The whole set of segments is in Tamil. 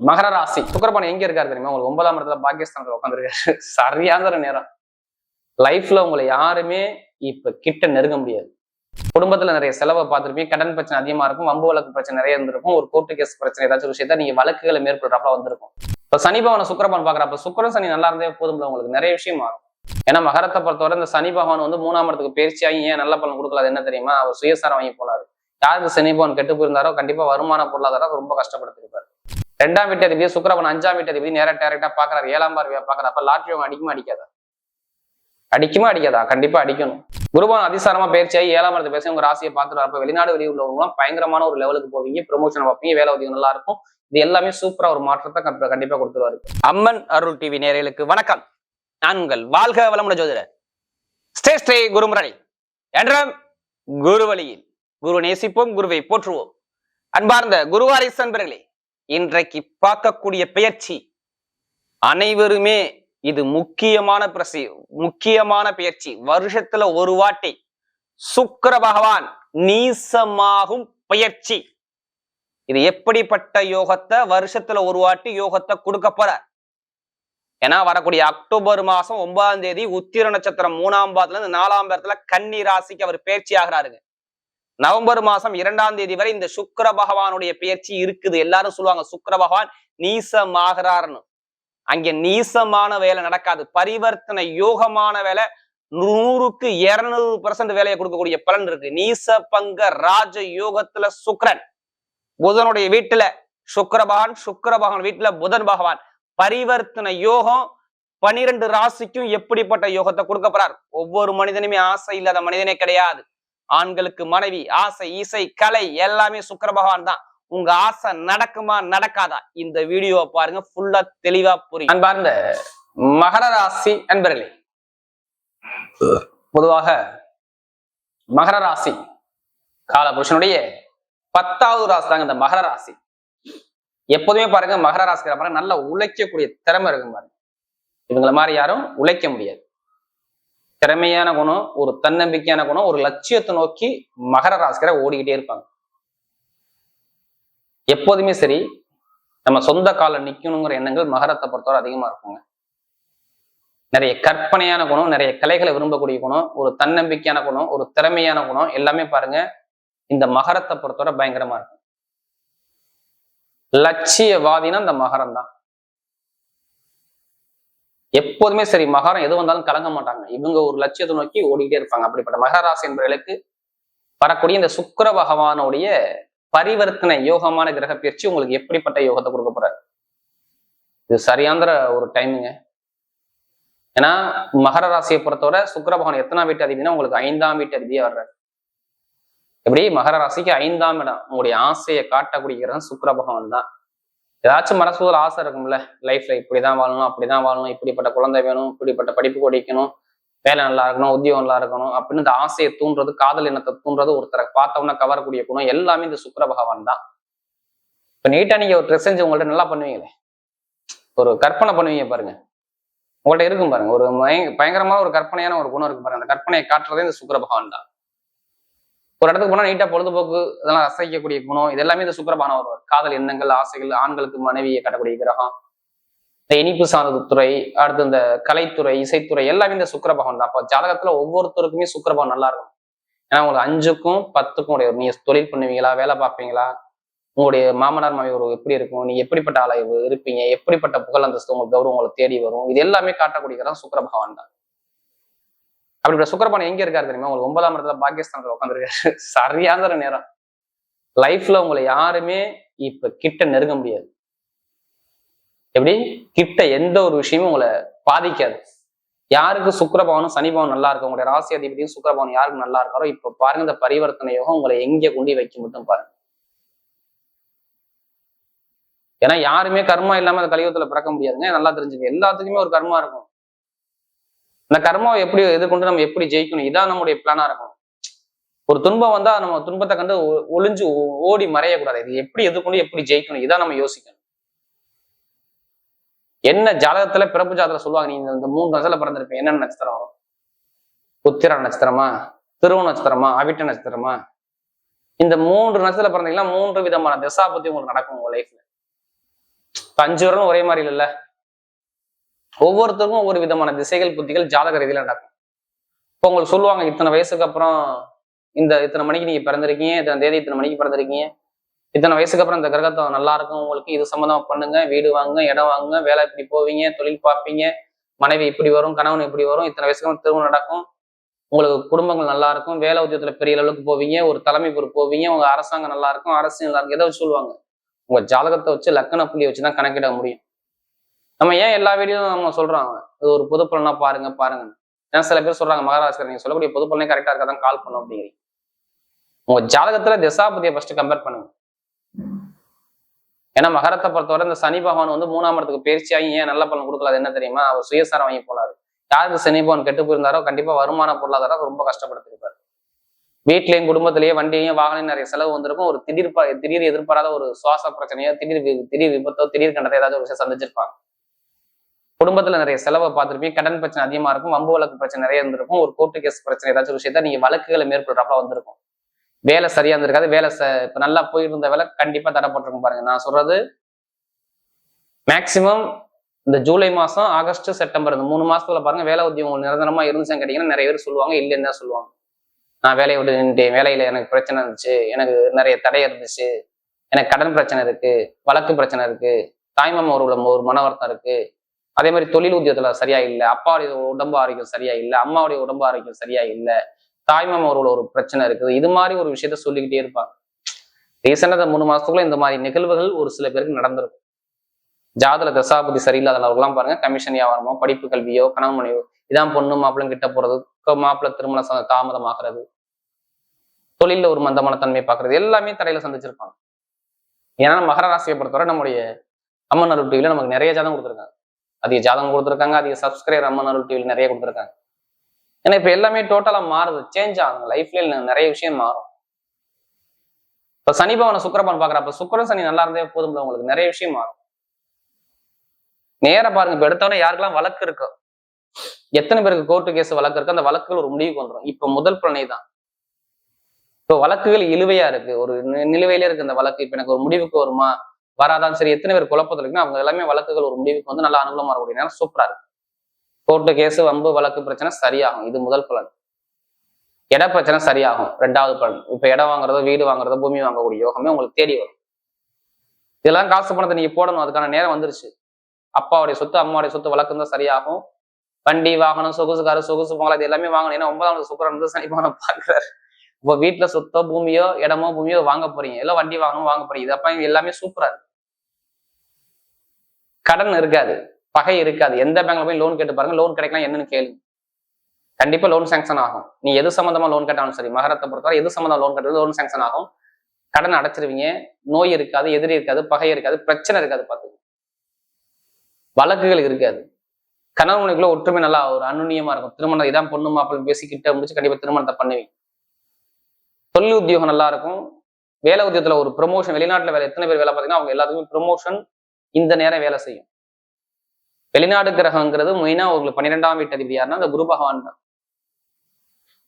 மகர ராசி. சுக்கரபாணி எங்க இருக்காரு தெரியுமா? உங்களுக்கு ஒன்பதாம் இடத்துல பாகிஸ்தான்ல உட்காந்துருக்காரு சரியான நேரம். லைஃப்ல உங்களை யாருமே இப்ப கிட்ட நெருங்க முடியாது. குடும்பத்துல நிறைய செலவை பார்த்துருப்பீங்க. கடன் பிரச்சனை அதிகமா இருக்கும். வம்பு வழக்கு பிரச்சனை நிறைய இருந்திருக்கும். ஒரு கோர்ட்டு கேஸ் பிரச்சனை ஏதாச்சும் விஷயத்த நீங்க வழக்குகளை மேற்கொள்றப்ப வந்திருக்கும். இப்ப சனி பவனை சுக்கரபான் பாக்குறப்ப சுக்கரன் சனி நல்லா இருந்தே போதும்ல உங்களுக்கு நிறைய விஷயம் மாறும். ஏன்னா மகரத்தை பொறுத்தவரை இந்த சனி பகவான் வந்து மூணாம் இடத்துக்கு பயிற்சியாகி ஏன் நல்ல பலன் கொடுக்கல என்ன தெரியுமா? அவர் சுயசாரம் வாங்கி போனார். யாருக்கு சனி பகவான் கெட்டு போயிருந்தாரோ கண்டிப்பா வருமான பொருளாதாரம் ரொம்ப கஷ்டப்படுத்திருப்பாரு. ரெண்டாம் வீட்டு அதிபதி சுக்கரவன் அஞ்சாம் வீட்டு அதிபதி நேரம் டேரக்டா பாக்குறாரு. ஏழாம் பார்வையா பாக்குறாரு. அப்ப லாட்ரி அவங்க அடிக்குமா அடிக்காதா? அடிக்குமா அடிக்காதா? கண்டிப்பா அடிக்கணும். குருபான் அதிசாரமா பயிற்சியாகி ஏழாம் இடத்து பேசி உங்க ராசியை பார்த்துட்டு வரப்ப வெளிநாடு வெளியே உள்ளவங்களாம் பயங்கரமான ஒரு லெவலுக்கு போவீங்க. ப்ரொமோஷன் பார்ப்பீங்க. வேலை உதவி நல்லா இருக்கும். இது எல்லாமே சூப்பரா ஒரு மாற்றத்தை கண்டிப்பா- கண்டிப்பா கொடுத்துருவாரு. அம்மன் அருள் டிவி நேரலுக்கு வணக்கம். நான் உங்கள் வாழ்க வளமுடன் ஜோதிடர். ஸ்ரீ ஸ்ரீ குருமுரணி என்றும் குரு வழியில் குரு நேசிப்போம் குருவை போற்றுவோம். அன்பார்ந்த குருவாரிசன்பர்களே இன்றைக்கு பார்க்கக்கூடிய பெயர்ச்சி அனைவருமே இது முக்கியமான பிரசி முக்கியமான பெயர்ச்சி. வருஷத்துல ஒரு வாட்டி சுக்கர பகவான் நீசமாகும் பெயர்ச்சி. இது எப்படிப்பட்ட யோகத்தை? வருஷத்துல ஒரு வாட்டி யோகத்தை கொடுக்க போற ஏன்னா வரக்கூடிய அக்டோபர் மாசம் ஒன்பதாம் தேதி உத்திர நட்சத்திரம் மூணாம் பாதத்துல இருந்து நாலாம் பாதத்துல கன்னி ராசிக்கு அவர் பயிற்சி ஆகிறாருங்க. நவம்பர் மாசம் இரண்டாம் தேதி வரை இந்த சுக்கர பகவானுடைய பெயர்ச்சி இருக்குது. எல்லாரும் சொல்லுவாங்க சுக்கர பகவான் நீசமாகிறார்னு. அங்கே நீசமான வேலை நடக்காது. பரிவர்த்தனை யோகமான வேலை நூறுக்கு இருநூறு பர்சன்ட் வேலையை கொடுக்கக்கூடிய பலன் இருக்கு. நீச பங்க ராஜ யோகத்துல சுக்கரன். புதனுடைய வீட்டுல சுக்கர பகவான் சுக்கர பகவான் வீட்டுல புதன் பகவான். பரிவர்த்தனை யோகம் பனிரெண்டு ராசிக்கும் எப்படிப்பட்ட யோகத்தை கொடுக்கப்படுறார் ஒவ்வொரு மனிதனுமே ஆசை இல்லாத மனிதனே கிடையாது. ஆண்களுக்கு மனைவி ஆசை இசை கலை எல்லாமே சுக்கர பகவான் தான். உங்க ஆசை நடக்குமா நடக்காதா? இந்த வீடியோவை பாருங்க ஃபுல்லா தெளிவா புரியும். அன்பார்ந்த மகர ராசி அன்பர்களே பொதுவாக மகர ராசி காலபுருஷனுடைய பத்தாவது ராசி தாங்க இந்த மகர ராசி. எப்போதுமே பாருங்க மகர ராசிக்கிற பாருங்க நல்லா உழைக்கக்கூடிய திறமை இருக்கும் பாருங்க. இவங்களை மாதிரி யாரும் உழைக்க முடியாது. திறமையான குணம் ஒரு தன்னம்பிக்கையான குணம் ஒரு லட்சியத்தை நோக்கி மகர ராசிக்கரை ஓடிக்கிட்டே இருப்பாங்க. எப்போதுமே சரி நம்ம சொந்த கால நிக்கணுங்கிற எண்ணங்கள் மகரத்தை பொறுத்தவரை அதிகமா இருக்குங்க. நிறைய கற்பனையான குணம் நிறைய கலைகளை விரும்பக்கூடிய குணம் ஒரு தன்னம்பிக்கையான குணம் ஒரு திறமையான குணம் எல்லாமே பாருங்க இந்த மகரத்தை பொறுத்தவரை பயங்கரமா இருக்கும் லட்சியவாதினா இந்த மகரம் தான் எப்போதுமே சரி மகாரம் எது வந்தாலும் கலங்க மாட்டாங்க. இவங்க ஒரு லட்சியத்தை நோக்கி ஓடிக்கிட்டே இருப்பாங்க. அப்படிப்பட்ட மகராசி என்பவர்களுக்கு வரக்கூடிய இந்த சுக்கர பகவானுடைய பரிவர்த்தனை யோகமான கிரக பயிற்சி உங்களுக்கு எப்படிப்பட்ட யோகத்தை கொடுக்க போறாரு? இது சரியாந்திர ஒரு டைமுங்க ஏன்னா மகர ராசியை பொறுத்தவரை சுக்கர பகவான் எத்தனாம் வீட்டு அதிபதினா உங்களுக்கு ஐந்தாம் வீட்டு அதிபதியா வர்றாரு. எப்படி? மகர ராசிக்கு ஐந்தாம் இடம். உங்களுடைய ஆசையை காட்டக்கூடிய கிரகம் சுக்கிர பகவான் தான். ஏதாச்சும் மனசுல ஆசை இருக்கும்ல. லைஃப்ல இப்படிதான் வாழணும் அப்படிதான் வாழணும். இப்படிப்பட்ட குழந்தை வேணும் இப்படிப்பட்ட படிப்பு படிக்கணும் வேலை நல்லா இருக்கணும் உத்தியோகம் நல்லா இருக்கணும் அப்படின்னு இந்த ஆசையை தூண்டுறது காதல் இனத்தை தூண்டுறது ஒருத்தரை பார்த்தோம்னா கவரக்கூடிய குணம் எல்லாமே இந்த சுக்கர பகவான் தான். இப்ப நீட்டா நீங்க ஒரு ட்ரெஸ் செஞ்சு உங்கள்ட்ட நல்லா பண்ணுவீங்களே? ஒரு கற்பனை பண்ணுவீங்க பாருங்க. உங்கள்ட்ட இருக்கும் பாருங்க. ஒரு பயங்கரமான ஒரு கற்பனையான ஒரு குணம் இருக்கு பாருங்க. அந்த கற்பனையை காட்டுறதே இந்த சுக்கர பகவான் தான். ஒரு இடத்துக்கு போனா நீட்டாக பொழுதுபோக்கு இதெல்லாம் ரசிக்கக்கூடிய குணம் இது எல்லாமே இந்த சுக்கரபானம் வருவார் காதல் எண்ணங்கள் ஆசைகள் ஆண்களுக்கு மனைவியை காட்டக்கூடிய கிரகம். இந்த இனிப்பு சார்ந்த துறை அடுத்து இந்த கலைத்துறை இசைத்துறை எல்லாமே இந்த சுக்கிரபகவான் தான். அப்போ ஜாதகத்துல ஒவ்வொருத்தருக்குமே சுக்கிரபகவான் நல்லா இருக்கும். ஏன்னா உங்களுக்கு அஞ்சுக்கும் பத்துக்கும் உடைய நீங்க தொழில் பண்ணுவீங்களா வேலை பார்ப்பீங்களா? உங்களுடைய மாமனார் மாமி ஒரு எப்படி இருக்கும்? நீங்க எப்படிப்பட்ட ஆளா இருப்பீங்க எப்படிப்பட்ட புகழ் அந்தஸ்து உங்களுக்கு கௌரவம் உங்களை தேடி வரும்? இது எல்லாமே காட்டக்கூடிய சுக்கரபகவான் தான். அப்படிப்பட்ட சுக்கரபானம் எங்க இருக்காரு தெரியுமா? உங்களுக்கு ஒன்பதாம் இடத்துல பாகிஸ்தான்ல உட்காந்துருக்காரு சரியான நேரம். லைஃப்ல உங்களை யாருமே இப்ப கிட்ட நெருங்க முடியாது. எப்படி? கிட்ட எந்த ஒரு விஷயமும் உங்களை பாதிக்காது. யாருக்கு சுக்கரபவனும் சனிபவன் நல்லா இருக்கும் உங்களுடைய ராசி அதிபதியும் சுக்கிரபவன் யாருக்கு நல்லா இருக்காரோ இப்ப பாருங்க இந்த பரிவர்த்தனை யோகம் உங்களை எங்க கொண்டு வைக்க மட்டும் பாருங்க. ஏன்னா யாருமே கர்மா இல்லாம அந்த கலியுகத்துல பிறக்க முடியாதுங்க. நல்லா தெரிஞ்சுக்க எல்லாத்துக்குமே ஒரு கர்மா இருக்கும். இந்த கர்மாவை எப்படி எதிர்கொண்டு நம்ம எப்படி ஜெயிக்கணும்? இதான் நம்முடைய பிளானா இருக்கும் ஒரு துன்பம் வந்தா நம்ம துன்பத்தை கண்டு ஒளிஞ்சு ஓடி மறையக்கூடாது. இது எப்படி எதிர்கொண்டு எப்படி ஜெயிக்கணும்? இதான் நம்ம யோசிக்கணும். என்ன ஜாதகத்துல பிறப்பு ஜாதகத்துல சொல்லுவாங்க? நீங்க இந்த மூணு நட்சத்திரம் பிறந்திருப்பேன் என்ன நட்சத்திரம் உத்திர நட்சத்திரமா? திருவ நட்சத்திரமா? அவிட்ட நட்சத்திரமா? இந்த மூன்று நட்சத்திரம் பிறந்தீங்கன்னா மூன்று விதமான திசாபத்தி உங்களுக்கு நடக்கும் உங்க லைஃப்ல இப்ப அஞ்சு வரலும் ஒரே மாதிரி இல்லைல்ல? ஒவ்வொருத்தருக்கும் ஒவ்வொரு விதமான திசைகள் புத்திகள் ஜாதக ரீதியில நடக்கும். இப்போ உங்களுக்கு சொல்லுவாங்க இத்தனை வயசுக்கு அப்புறம் இந்த இத்தனை மணிக்கு நீங்க பிறந்திருக்கீங்க இத்தனை தேதி இத்தனை மணிக்கு பிறந்திருக்கீங்க. இத்தனை வயசுக்கு அப்புறம் இந்த கிரகத்தம் நல்லா இருக்கும். உங்களுக்கு இது சம்மந்தமா பண்ணுங்க வீடு வாங்குங்க இடம் வாங்குங்க வேலை இப்படி போவீங்க தொழில் பார்ப்பீங்க மனைவி இப்படி வரும் கணவன் இப்படி வரும் இத்தனை வயசுக்கு அப்புறம் திருமணம் நடக்கும். உங்களுக்கு குடும்பங்கள் நல்லா இருக்கும் வேலை உத்தியத்துல பெரிய அளவுக்கு போவீங்க ஒரு தலைமை பொறுப்பு போவீங்க உங்க அரசாங்கம் நல்லா இருக்கும் அரசு நல்லா இருக்கும் எதை வச்சு சொல்லுவாங்க? உங்க ஜாதகத்தை வச்சு லக்கண புள்ளியை வச்சு தான் கணக்கிட முடியும். நம்ம ஏன் எல்லா வீடியோவும் நம்ம சொல்றாங்க? இது ஒரு பொது பலனா பாருங்க பாருங்க. ஏன்னா சில பேர் சொல்றாங்க மகாராஷ்டிரா நீங்க சொல்லக்கூடிய பொது பலனே கரெக்டா இருக்காதான் கால் பண்ணும் அப்படிங்கிறீங்க உங்க ஜாதகத்துல திசாபதியை ஃபர்ஸ்ட் கம்பேர் பண்ணுங்க. ஏன்னா மகரத்தை பொறுத்தவரை இந்த சனி பகவான் வந்து மூணாம் இடத்துக்கு பயிற்சியாகி ஏன் நல்ல பலன் கொடுக்கல அது என்ன தெரியுமா? அவர் சுயசாரம் வாங்கி போனாரு. யாருக்கு சனி பகவான் கெட்டு போயிருந்தாரோ கண்டிப்பா வருமான பொருளாதாரம் ரொம்ப கஷ்டப்படுத்திருப்பாரு. வீட்லயும் குடும்பத்திலேயே வண்டியையும் வாகனம் நிறைய செலவு வந்திருக்கும். ஒரு திடீர் திடீர் எதிர்பாராத ஒரு சுவாச பிரச்சனையோ திடீர் திடீர் விபத்தோ திடீர் கண்டத்தை ஏதாவது ஒரு விஷயம் சந்திச்சிருப்பாங்க. குடும்பத்துல நிறைய செலவை பார்த்துருப்பீங்க. கடன் பிரச்சனை அதிகமா இருக்கும். வம்பு வழக்கு பிரச்சனை நிறைய இருந்திருக்கும். ஒரு கோர்ட்டு கேஸ் பிரச்சனை ஏதாச்சும் ஒரு விஷயத்த நீங்க வழக்குகளை மேற்கொள்றப்ப வந்திருக்கும். வேலை சரியா இருந்திருக்காது. வேலை ச இப்ப நல்லா போயிருந்த வேலை கண்டிப்பா தடைப்பட்டிருக்கும் பாருங்க. நான் சொல்றது மேக்சிமம் இந்த ஜூலை மாசம் ஆகஸ்ட் செப்டம்பர் இந்த மூணு மாசத்துல பாருங்க வேலை உத்தியோகம் நிரந்தரமா இருந்துச்சுன்னு கேட்டீங்கன்னா நிறைய பேர் சொல்லுவாங்க. இல்லைன்னு தான் சொல்லுவாங்க. நான் வேலையை விட்டு நின்றுட்டேன் வேலையில எனக்கு பிரச்சனை இருந்துச்சு. எனக்கு நிறைய தடை இருந்துச்சு. எனக்கு கடன் பிரச்சனை இருக்கு. வழக்கு பிரச்சனை இருக்கு. தாய்மாமா ஒரு ஒரு மன வருத்தம் இருக்கு. அதே மாதிரி தொழில் உத்தியோகத்துல சரியா இல்லை அப்பாவுடைய உடம்பு ஆரோக்கியம் சரியா இல்லை அம்மாவுடைய உடம்பு ஆரோக்கியம் சரியா இல்லை தாய்மாம் அவர்களோட ஒரு பிரச்சனை இருக்குது. இது மாதிரி ஒரு விஷயத்த சொல்லிக்கிட்டே இருப்பாங்க. ரீசெண்டா மூணு மாசத்துக்குள்ள இந்த மாதிரி நிகழ்வுகள் ஒரு சில பேருக்கு நடந்திருக்கும். ஜாதல தசாபதி சரியில்லாதவர்கள்லாம் பாருங்க கமிஷன் வியாபாரமோ படிப்பு கல்வியோ கணவனையோ இதான் பொண்ணு மாப்பிள்ளையும் கிட்ட போறது க- மாப்பிள்ளை திருமண ச- தாமதமாகிறது. தொழில ஒரு மந்தமான தன்மை பார்க்கறது எல்லாமே தடையில சந்திச்சிருப்பாங்க. ஏன்னா மகர ராசியை பொறுத்தவரை நம்முடைய அம்மன் அருட்டியில நமக்கு நிறைய ஜாதம் கொடுத்துருக்காங்க. அதிக ஜாதகம் கொடுத்துருக்காங்க அதிக சப்ஸ்கிரைபர் அம்மன் அருள் டிவியில் நிறைய கொடுத்துருக்காங்க. ஏன்னா இப்ப எல்லாமே டோட்டலா மாறுது சேஞ்ச் ஆகுது. லைஃப்ல நிறைய விஷயம் மாறும். இப்ப சனி பவன சுக்கரபவன் பார்க்குறப்ப சுக்கரன் சனி நல்லா இருந்தே போதும்ல உங்களுக்கு நிறைய விஷயம் மாறும். நேர பாருங்க இப்ப எடுத்தவொடனே யாருக்கெல்லாம் வழக்கு இருக்கோ எத்தனை பேருக்கு கோர்ட்டு கேஸ் வழக்கு இருக்கு அந்த வழக்குகள் ஒரு முடிவுக்கு வந்துடும் இப்ப முதல் பிரணை தான். இப்போ வழக்குகள் இழுவையா இருக்கு. ஒரு நிலுவையில இருக்கு அந்த வழக்கு இப்ப எனக்கு ஒரு முடிவுக்கு வருமா? வராதான் சரி எத்தனை பேர் குழப்பத்தில் இருக்குன்னா அவங்க எல்லாமே வழக்குகள் ஒரு முடிவுக்கு வந்து நல்லா அனுகூலமாக இருக்கக்கூடிய நேரம் சூப்பராக இருக்கும் கோர்ட்டு கேஸ் வம்பு வழக்கு பிரச்சனை சரியாகும். இது முதல் பலன். இட பிரச்சனை சரியாகும். ரெண்டாவது பலன். இப்ப இடம் வாங்குறதோ வீடு வாங்குறதோ பூமி வாங்கக்கூடிய யோகமே உங்களுக்கு தேடி வரும். இதெல்லாம் காசு பணத்தை நீங்க போடணும். அதுக்கான நேரம் வந்துருச்சு. அப்பாவுடைய சொத்து அம்மாவுடைய சொத்து வழக்கம் தான் சரியாகும். வண்டி வாகனம் சொகுசு காரு சொகுசு பொங்கல் இது எல்லாமே வாங்கணும். ஏன்னா ஒன்பதாம் சுக்கரன் வந்து சனிபானம் பாக்குறாரு இப்போ வீட்டுல சொத்தோ பூமியோ இடமோ பூமியோ வாங்க போறீங்க. எல்லாம் வண்டி வாங்கணும் வாங்க போறீங்க. இதப்ப எல்லாமே சூப்பரா இருக்கு. கடன் இருக்காது பகை இருக்காது. எந்த பேங்க்ல போய் லோன் கேட்டு பாருங்க லோன் கிடைக்கலாம் என்னன்னு கேளுங்க கண்டிப்பா லோன் சாங்ஷன் ஆகும். நீ எது சம்பந்தமா லோன் கேட்டாலும் சரி மகரத்தை பொறுத்தவரை எது சம்பந்தம் லோன் கட்டுறது லோன் சாங்ஷன் ஆகும். கடன் அடைச்சிருவீங்க நோய் இருக்காது எதிரி இருக்காது பகை இருக்காது பிரச்சனை இருக்காது பார்த்துங்க வழக்குகள் இருக்காது. கணவனுக்குள்ள ஒற்றுமை நல்லா ஒரு அனுநியமா இருக்கும். திருமணம் இதான் பொண்ணு மாப்பிள்ளை பேசிக்கிட்ட முடிச்சு கண்டிப்பா திருமணத்தை பண்ணுவீங்க. தொழில் உத்தியோகம் நல்லா இருக்கும். வேலை உத்தியோகத்துல ஒரு ப்ரொமோஷன் வெளிநாட்டுல வேலை எத்தனை பேர் வேலை பார்த்தீங்கன்னா அவங்க எல்லாத்துக்குமே ப்ரொமோஷன் இந்த நேரம் வேலை செய்யும். வெளிநாடு கிரகங்கிறது மெயினா உங்களுக்கு பன்னிரெண்டாம் வீட்டு அதிபதி யாருன்னா அந்த குரு பகவான் தான்.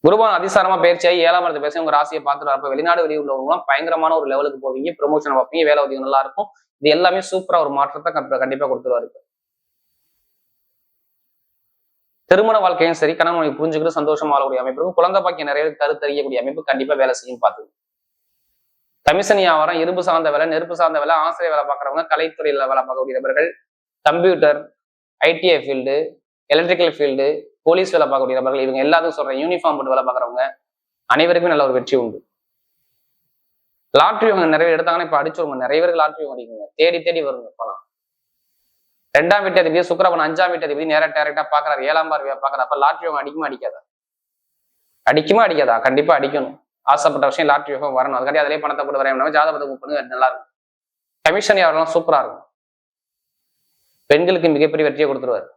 குருபவன் அதிசாரமா பயிற்சியாகி ஏழாம் இடத்து பேசி உங்க ராசியை பார்த்துட்டு வரப்ப வெளிநாடு வெளியே உள்ளவங்களாம் பயங்கரமான ஒரு லெவலுக்கு போவீங்க. ப்ரொமோஷன் பார்ப்பீங்க வேலை உதவி நல்லா இருக்கும். இது எல்லாமே சூப்பரா ஒரு மாற்றத்தை கண்டிப்பா- கண்டிப்பா கொடுத்துருவாரு திருமண வாழ்க்கையும் சரி கணவன் புரிஞ்சுக்கிட்டு சந்தோஷமா வாழக்கூடிய அமைப்பு குழந்தை பாக்கியம் நிறைய கருத்தறியக்கூடிய அமைப்பு கண்டிப்பா வேலை செய்யும் பார்த்து கமிஷன் வியாபாரம் இரும்பு சார்ந்த வேலை நெருப்பு சார்ந்த வேலை ஆசிரியர் வேலை பார்க்குறவங்க கலைத்துறையில் வேலை பார்க்கக்கூடிய நபர்கள் computer ITI field electrical field police வேலை பார்க்கக்கூடிய நபர்கள் இவங்க எல்லாத்துக்கும் சொல்கிறேன் யூனிஃபார்ம் போட்டு வேலை பார்க்குறவங்க அனைவருக்குமே நல்ல ஒரு வெற்றி உண்டு. லாட்ரி இவங்க நிறைய எடுத்தாங்கன்னா இப்ப அடிச்சவங்க நிறைய பேருக்கு லாட்ரி வாங்கிக்கோங்க. தேடி தேடி வருங்க இப்போலாம் ரெண்டாம் வீட்டு அதிபதி சுக்கிரவன் அஞ்சாம் வீட்டு அதிபதி நேராக டேரக்டாக பார்க்குறாரு ஏழாம் பார்வையாக பார்க்குறாரு அப்போ லாட்ரி அவங்க அடிக்குமா அடிக்காதா? அடிக்குமா அடிக்காதா? கண்டிப்பா அடிக்கணும். ஆசைப்பட்ட விஷயம் லாட்ரி யோகம் வரணும். அதுக்காண்டி அதிலே பணத்தை போட்டு வரையணும் ஜாதகத்தை புக் பண்ணுங்க நல்லா இருக்கும் கமிஷன் யாரெல்லாம் சூப்பரா இருக்கும். பெண்களுக்கு மிகப்பெரிய வெற்றியை கொடுத்துருவார்.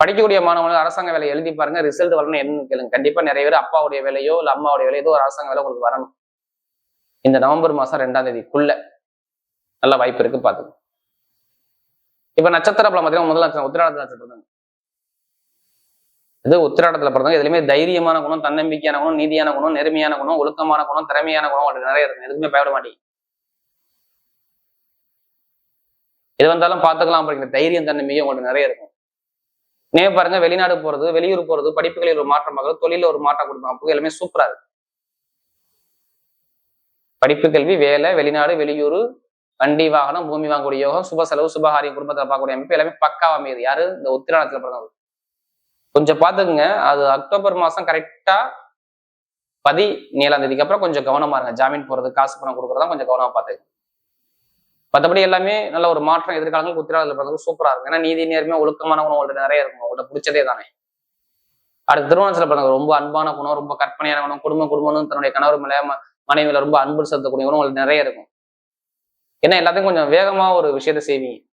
படிக்கக்கூடிய மாணவர்கள் அரசாங்க வேலை எழுதி பாருங்க ரிசல்ட் வரணும் என்னன்னு கேளுங்க. கண்டிப்பா நிறைய பேர் அப்பாவுடைய வேலையோ இல்லை அம்மாவுடைய வேலையோ ஏதோ ஒரு அரசாங்க வேலை உங்களுக்கு வரணும். இந்த நவம்பர் மாசம் ரெண்டாம் தேதிக்குள்ள நல்ல வாய்ப்பு இருக்கு பாத்துக்கோ இப்ப நட்சத்திர பலம் பார்த்தீங்கன்னா முதல் நட்சத்திரம் உத்திராட நட்சத்திரம். தான். இது உத்திராடத்துல பிறந்தவங்க. எதுலையுமே தைரியமான குணம் தன்னம்பிக்கையான குணம் நீதியான குணம் நேர்மையான குணம் ஒழுக்கமான குணம் திறமையான குணம் அவங்களுக்கு நிறைய இருக்கு. எதுக்குமே பயப்பட மாட்டீங்க. எது வந்தாலும் பார்த்துக்கலாம் அப்படிங்கிற தைரியம் தன்னம்பிக்கை உங்களுக்கு நிறைய இருக்கும். நே பாருங்க வெளிநாடு போறது வெளியூர் போறது படிப்புகளில் ஒரு மாற்றம் பார்க்கறது தொழில ஒரு மாற்றம் கொடுக்கும். அப்போ எல்லாமே சூப்பரா இருக்கு. படிப்பு கல்வி வேலை வெளிநாடு வெளியூர் வண்டி வாகனம் பூமி வாங்கக்கூடிய யோகம் சுப செலவு சுபகாரியம் குடும்பத்தில் பார்க்கக்கூடிய அமைப்பு எல்லாமே பக்காவா அமையுது. யாரு? இந்த உத்திராணத்துல பிறந்தவங்க. கொஞ்சம் பார்த்துக்குங்க. அது அக்டோபர் மாசம் கரெக்டா பதி தேதிக்கு அப்புறம் கொஞ்சம் கவனமா இருங்க. ஜாமீன் போறது காசு பணம் கொடுக்குறதா கொஞ்சம் கவனமா பார்த்துங்க மற்றபடி எல்லாமே நல்ல ஒரு மாற்றம் எதிர்காலங்கள் உத்திராடத்தில் பிறந்தது சூப்பரா இருக்கும். ஏன்னா நீதி நேர்மையா ஒழுக்கமான குணம் உங்கள்ட்ட நிறைய இருக்கும். உங்கள்ட்ட பிடிச்சதே தானே. அடுத்து திருமணத்துல பிறந்த ரொம்ப அன்பான குணம் ரொம்ப கற்பனையான குணம் குடும்ப குடும்பம்னு தன்னுடைய கணவர் மேல ம- ரொம்ப அன்பு செலுத்தக்கூடிய குணம் உங்களுக்கு நிறைய இருக்கும். ஏன்னா எல்லாத்தையும் கொஞ்சம் வேகமா ஒரு விஷயத்த செய்வீங்க.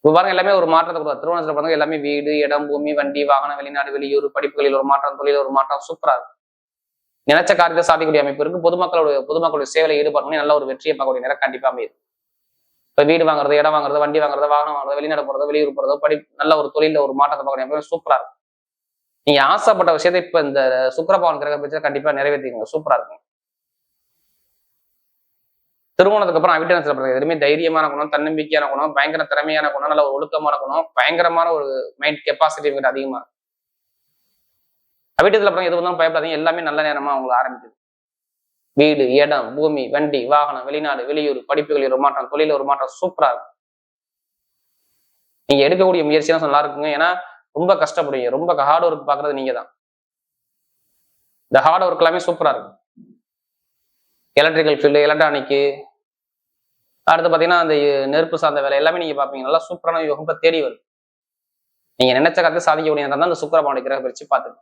இப்போ பாருங்க எல்லாமே ஒரு மாற்றத்தை கொடுத்தா திருமணத்துல பாருங்க எல்லாமே வீடு இடம் பூமி வண்டி வாகனம் வெளிநாடு வெளியூர் படிப்புகளில் ஒரு மாற்றம் தொழில் ஒரு மாற்றம் சூப்பரா இருக்கும். நினைச்ச காரியத்தை சாதிக்கக்கூடிய அமைப்பு இருக்கு. பொதுமக்களோட பொதுமக்களுடைய சேவையில ஈடுபடணும் நல்ல ஒரு வெற்றியை பார்க்கக்கூடிய நேரம் கண்டிப்பா அமையுது. இப்ப வீடு வாங்குறது இடம் வாங்குறது வண்டி வாங்குறது வாகனம் வாங்குறது வெளிநாடு போறதோ வெளியூர் போறதோ படி நல்ல ஒரு தொழில ஒரு மாற்றத்தை பார்க்கக்கூடிய அமைப்பு சூப்பரா இருக்கும். நீங்க ஆசைப்பட்ட விஷயத்தை இப்ப இந்த சுக்கரபவன் கிரக பட்சத்தை கண்டிப்பா நிறைவேற்றிக்கோங்க. சூப்பரா இருக்கும். திருமணத்துக்கு அப்புறம் அவிட்டனத்துல பிறகு எதுவுமே தைரியமான குணம் தன்னம்பிக்கையான குணம் பயங்கர திறமையான குணம் நல்ல ஒழுக்கமான குணம் பயங்கரமான ஒரு மைண்ட் கெப்பாசிட்டி அதிகமா இருக்கும் அவிட்டத்துல பிறகு எது வந்தாலும் பயப்படாதீங்க. எல்லாமே நல்ல நேரமா அவங்களை ஆரம்பிக்குது. வீடு இடம் பூமி வண்டி வாகனம் வெளிநாடு வெளியூர் படிப்புகளில் ஒரு மாற்றம் தொழில ஒரு மாற்றம் சூப்பரா இருக்கும் நீங்க எடுக்கக்கூடிய முயற்சியெல்லாம் நல்லா இருக்குங்க. ஏன்னா ரொம்ப கஷ்டப்படுவீங்க. ரொம்ப ஹார்ட் ஒர்க் பாக்குறது நீங்க தான். இந்த ஹார்ட் ஒர்க் எல்லாமே சூப்பரா இருக்கும் எலக்ட்ரிக்கல் ஃபீல்டு எலக்ட்ரானிக்கு அடுத்து பாத்தீங்கன்னா அந்த நெருப்பு சார்ந்த வேலை எல்லாமே நீங்க பார்ப்பீங்க நல்லா சூப்பரான யோகம் தேடி வரும். நீங்க நினைச்ச கருத்து சாதிக்கக்கூடிய நேரம் தான் அந்த சுக்கரபானுடைய கிரக பயிற்சி பார்த்துக்கணும்